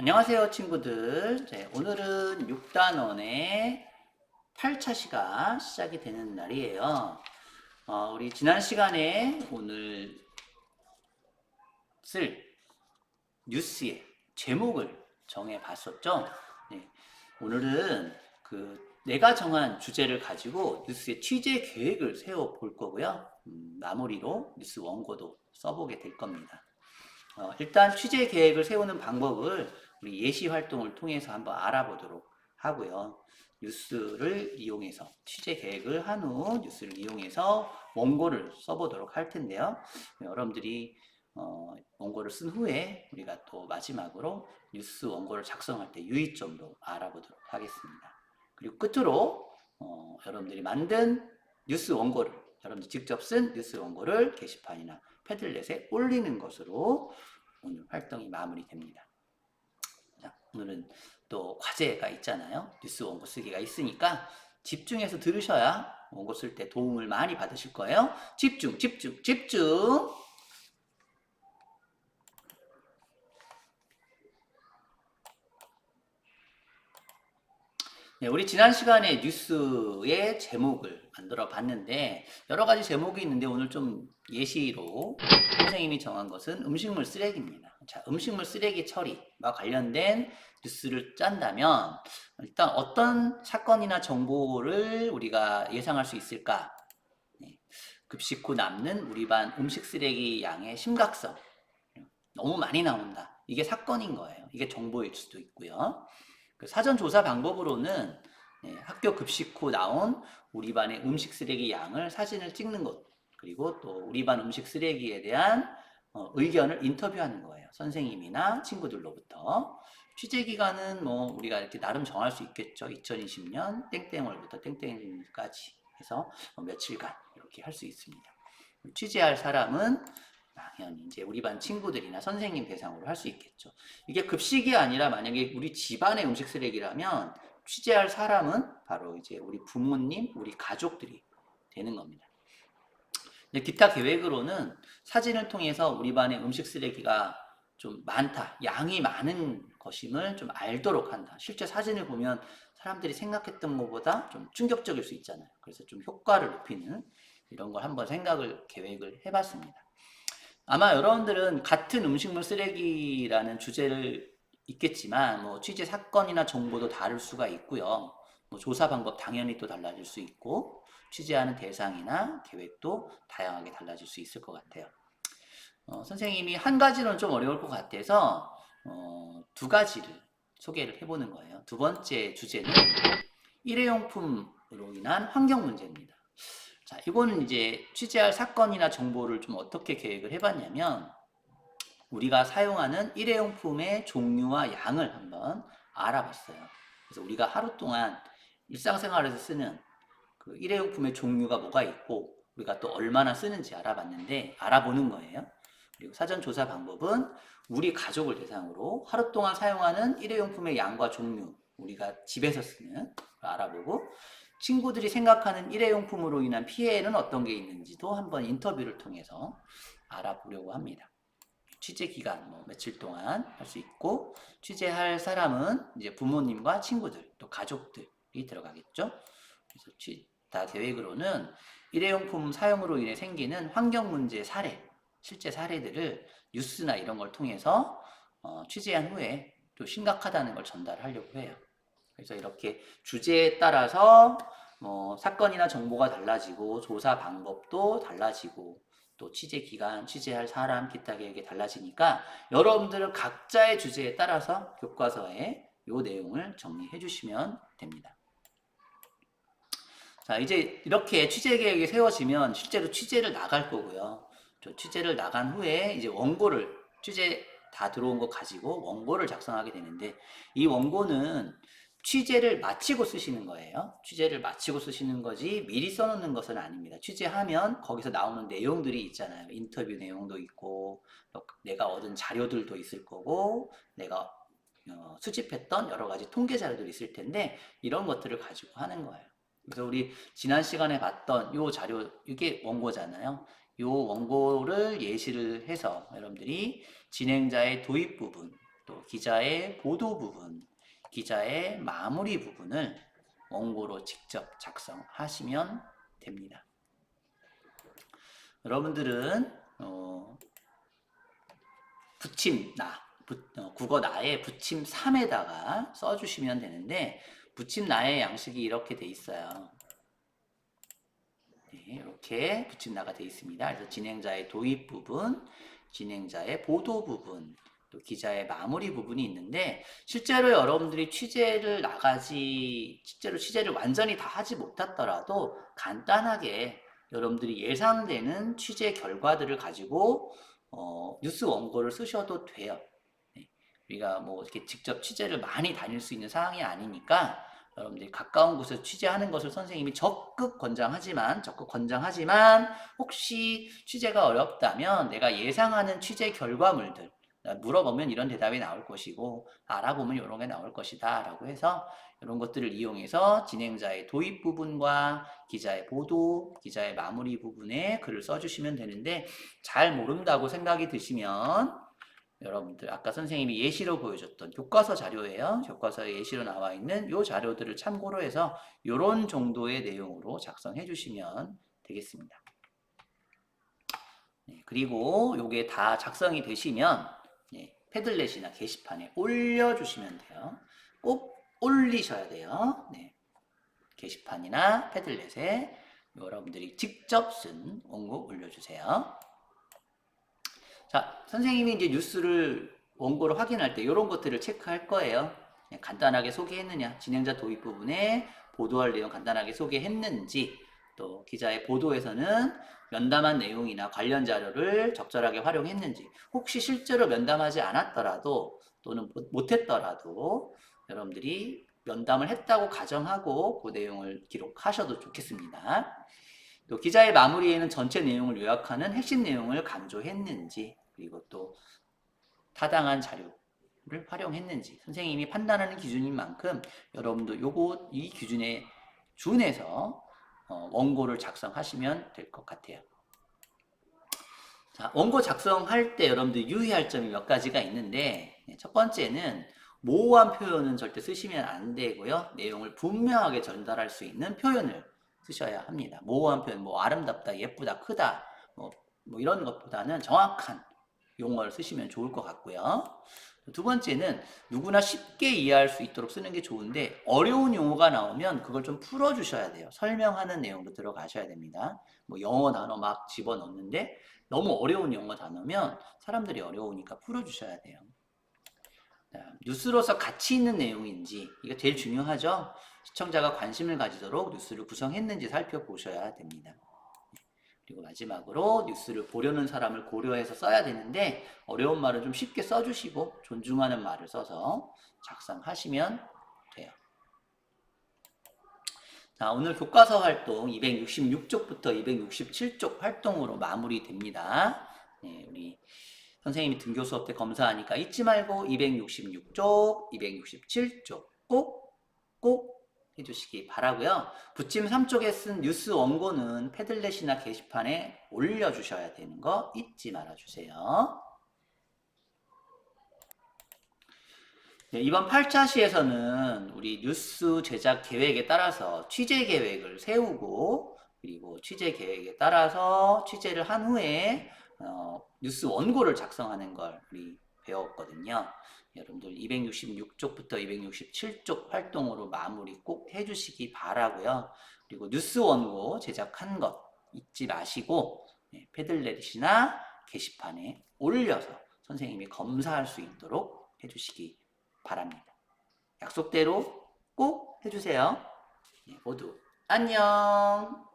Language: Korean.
안녕하세요 친구들. 네, 오늘은 6단원의 8차 시가 시작이 되는 날이에요. 어, 우리 지난 시간에 오늘 쓸 뉴스의 제목을 정해 봤었죠? 네, 오늘은 그 내가 정한 주제를 가지고 뉴스의 취재 계획을 세워 볼 거고요. 음, 마무리로 뉴스 원고도 써보게 될 겁니다. 어, 일단 취재 계획을 세우는 방법을 우리 예시 활동을 통해서 한번 알아보도록 하고요. 뉴스를 이용해서 취재 계획을 한 후 뉴스를 이용해서 원고를 써보도록 할 텐데요. 여러분들이 어, 원고를 쓴 후에 우리가 또 마지막으로 뉴스 원고를 작성할 때 유의점도 알아보도록 하겠습니다. 그리고 끝으로 어, 여러분들이 만든 뉴스 원고를 여러분들 직접 쓴 뉴스 원고를 게시판이나 패들렛에 올리는 것으로 오늘 활동이 마무리됩니다. 자, 오늘은 또 과제가 있잖아요. 뉴스 원고 쓰기가 있으니까 집중해서 들으셔야 원고 쓸 때 도움을 많이 받으실 거예요. 집중, 집중, 집중. 네, 우리 지난 시간에 뉴스의 제목을 만들어 봤는데 여러 가지 제목이 있는데 오늘 좀 예시로 선생님이 정한 것은 음식물 쓰레기입니다. 자, 음식물 쓰레기 처리와 관련된 뉴스를 짠다면 일단 어떤 사건이나 정보를 우리가 예상할 수 있을까? 네, 급식 후 남는 우리 반 음식 쓰레기 양의 심각성. 너무 많이 나온다. 이게 사건인 거예요. 이게 정보일 수도 있고요. 그 사전 조사 방법으로는 네, 학교 급식 후 나온 우리 반의 음식 쓰레기 양을 사진을 찍는 것 그리고 또 우리 반 음식 쓰레기에 대한 어, 의견을 인터뷰하는 거예요. 선생님이나 친구들로부터 취재 기간은 뭐 우리가 이렇게 나름 정할 수 있겠죠. 2020년 땡땡월부터 땡땡까지 해서 뭐 며칠간 이렇게 할 수 있습니다. 취재할 사람은 당연히 이제 우리 반 친구들이나 선생님 대상으로 할 수 있겠죠. 이게 급식이 아니라 만약에 우리 집안의 음식 쓰레기라면 취재할 사람은 바로 이제 우리 부모님, 우리 가족들이 되는 겁니다. 기타 계획으로는 사진을 통해서 우리 반의 음식 쓰레기가 좀 많다, 양이 많은 것임을 좀 알도록 한다. 실제 사진을 보면 사람들이 생각했던 것보다 좀 충격적일 수 있잖아요. 그래서 좀 효과를 높이는 이런 걸 한번 생각을, 계획을 해봤습니다. 아마 여러분들은 같은 음식물 쓰레기라는 주제를 있겠지만 뭐 취재 사건이나 정보도 다를 수가 있고요. 뭐 조사 방법 당연히 또 달라질 수 있고 취재하는 대상이나 계획도 다양하게 달라질 수 있을 것 같아요. 어, 선생님이 한 가지는 좀 어려울 것 같아서 어, 두 가지를 소개를 해보는 거예요. 두 번째 주제는 일회용품으로 인한 환경 문제입니다. 자, 이거는 이제 취재할 사건이나 정보를 좀 어떻게 계획을 해봤냐면 우리가 사용하는 일회용품의 종류와 양을 한번 알아봤어요. 그래서 우리가 하루 동안 일상생활에서 쓰는 그 일회용품의 종류가 뭐가 있고 우리가 또 얼마나 쓰는지 알아봤는데 알아보는 거예요. 그리고 사전 조사 방법은 우리 가족을 대상으로 하루 동안 사용하는 일회용품의 양과 종류 우리가 집에서 쓰는 걸 알아보고 친구들이 생각하는 일회용품으로 인한 피해는 어떤 게 있는지도 한번 인터뷰를 통해서 알아보려고 합니다. 취재 기간 뭐 며칠 동안 할 수 있고 취재할 사람은 이제 부모님과 친구들 또 가족들이 들어가겠죠. 그래서 취 다 계획으로는 일회용품 사용으로 인해 생기는 환경 문제 사례, 실제 사례들을 뉴스나 이런 걸 통해서 어, 취재한 후에 또 심각하다는 걸 전달하려고 해요. 그래서 이렇게 주제에 따라서 뭐 사건이나 정보가 달라지고 조사 방법도 달라지고 또 취재 기간, 취재할 사람, 기타 계획이 달라지니까 여러분들은 각자의 주제에 따라서 교과서에 이 내용을 정리해 주시면 됩니다. 자, 이제 이렇게 취재 계획이 세워지면 실제로 취재를 나갈 거고요. 저 취재를 나간 후에 이제 원고를 취재 다 들어온 거 가지고 원고를 작성하게 되는데 이 원고는 취재를 마치고 쓰시는 거예요. 취재를 마치고 쓰시는 거지 미리 써놓는 것은 아닙니다. 취재하면 거기서 나오는 내용들이 있잖아요. 인터뷰 내용도 있고 내가 얻은 자료들도 있을 거고 내가 어, 수집했던 여러 가지 통계 자료들이 있을 텐데 이런 것들을 가지고 하는 거예요. 그래서 우리 지난 시간에 봤던 요 자료 이게 원고잖아요. 요 원고를 예시를 해서 여러분들이 진행자의 도입 부분 또 기자의 보도 부분, 기자의 마무리 부분을 원고로 직접 작성하시면 됩니다. 여러분들은 어, 붙임 나 부- 어, 국어 나에 붙임 3에다가 써주시면 되는데 붙임 나의 양식이 이렇게 돼 있어요. 네, 이렇게 붙임 나가 돼 있습니다. 그래서 진행자의 도입 부분, 진행자의 보도 부분, 또 기자의 마무리 부분이 있는데 실제로 여러분들이 취재를 나가지 실제로 취재를 완전히 다 하지 못했더라도 간단하게 여러분들이 예상되는 취재 결과들을 가지고 어, 뉴스 원고를 쓰셔도 돼요. 네, 우리가 뭐 이렇게 직접 취재를 많이 다닐 수 있는 상황이 아니니까 여러분들이 가까운 곳에서 취재하는 것을 선생님이 적극 권장하지만 적극 권장하지만 혹시 취재가 어렵다면 내가 예상하는 취재 결과물들 물어보면 이런 대답이 나올 것이고 알아보면 이런 게 나올 것이다 라고 해서 이런 것들을 이용해서 진행자의 도입 부분과 기자의 보도, 기자의 마무리 부분에 글을 써주시면 되는데 잘 모른다고 생각이 드시면 여러분들 아까 선생님이 예시로 보여줬던 교과서 자료예요. 교과서에 예시로 나와 있는 이 자료들을 참고로 해서 이런 정도의 내용으로 작성해 주시면 되겠습니다. 네, 그리고 이게 다 작성이 되시면 네, 패들렛이나 게시판에 올려주시면 돼요. 꼭 올리셔야 돼요. 네, 게시판이나 패들렛에 여러분들이 직접 쓴 원고 올려주세요. 자, 선생님이 이제 뉴스를 원고를 확인할 때 이런 것들을 체크할 거예요. 그냥 간단하게 소개했느냐, 진행자 도입 부분에 보도할 내용 간단하게 소개했는지, 또 기자의 보도에서는 면담한 내용이나 관련 자료를 적절하게 활용했는지, 혹시 실제로 면담하지 않았더라도 또는 못- 못했더라도 여러분들이 면담을 했다고 가정하고 그 내용을 기록하셔도 좋겠습니다. 또 기자의 마무리에는 전체 내용을 요약하는 핵심 내용을 강조했는지 그리고 또 타당한 자료를 활용했는지 선생님이 판단하는 기준인 만큼 여러분도 요거 이 기준에 준해서 어, 원고를 작성하시면 될 것 같아요. 자, 원고 작성할 때 여러분들 유의할 점이 몇 가지가 있는데 네, 첫 번째는 모호한 표현은 절대 쓰시면 안 되고요. 내용을 분명하게 전달할 수 있는 표현을 쓰셔야 합니다. 모호한 표현, 뭐 아름답다, 예쁘다, 크다, 뭐, 뭐 이런 것보다는 정확한 용어를 쓰시면 좋을 것 같고요. 두 번째는 누구나 쉽게 이해할 수 있도록 쓰는 게 좋은데 어려운 용어가 나오면 그걸 좀 풀어주셔야 돼요. 설명하는 내용도 들어가셔야 됩니다. 뭐 영어 단어 막 집어넣는데 너무 어려운 영어 단어면 사람들이 어려우니까 풀어주셔야 돼요. 자, 뉴스로서 가치 있는 내용인지 이게 제일 중요하죠. 시청자가 관심을 가지도록 뉴스를 구성했는지 살펴보셔야 됩니다. 그리고 마지막으로 뉴스를 보려는 사람을 고려해서 써야 되는데 어려운 말은 좀 쉽게 써주시고 존중하는 말을 써서 작성하시면 돼요. 자, 오늘 교과서 활동 266쪽부터 267쪽 활동으로 마무리됩니다. 네, 우리 선생님이 등교 수업 때 검사하니까 잊지 말고 266쪽, 267쪽 꼭, 꼭 해주시기 바라고요. 붙임 3쪽에 쓴 뉴스 원고는 패들렛이나 게시판에 올려주셔야 되는 거 잊지 말아주세요. 네, 이번 8차 시에서는 우리 뉴스 제작 계획에 따라서 취재 계획을 세우고 그리고 취재 계획에 따라서 취재를 한 후에 어, 뉴스 원고를 작성하는 걸 우리 배웠거든요. 여러분들 266쪽부터 267쪽 활동으로 마무리 꼭 해주시기 바라고요. 그리고 뉴스 원고 제작한 것 잊지 마시고 네, 패들렛이나 게시판에 올려서 선생님이 검사할 수 있도록 해주시기 바랍니다. 약속대로 꼭 해주세요. 네, 모두 안녕.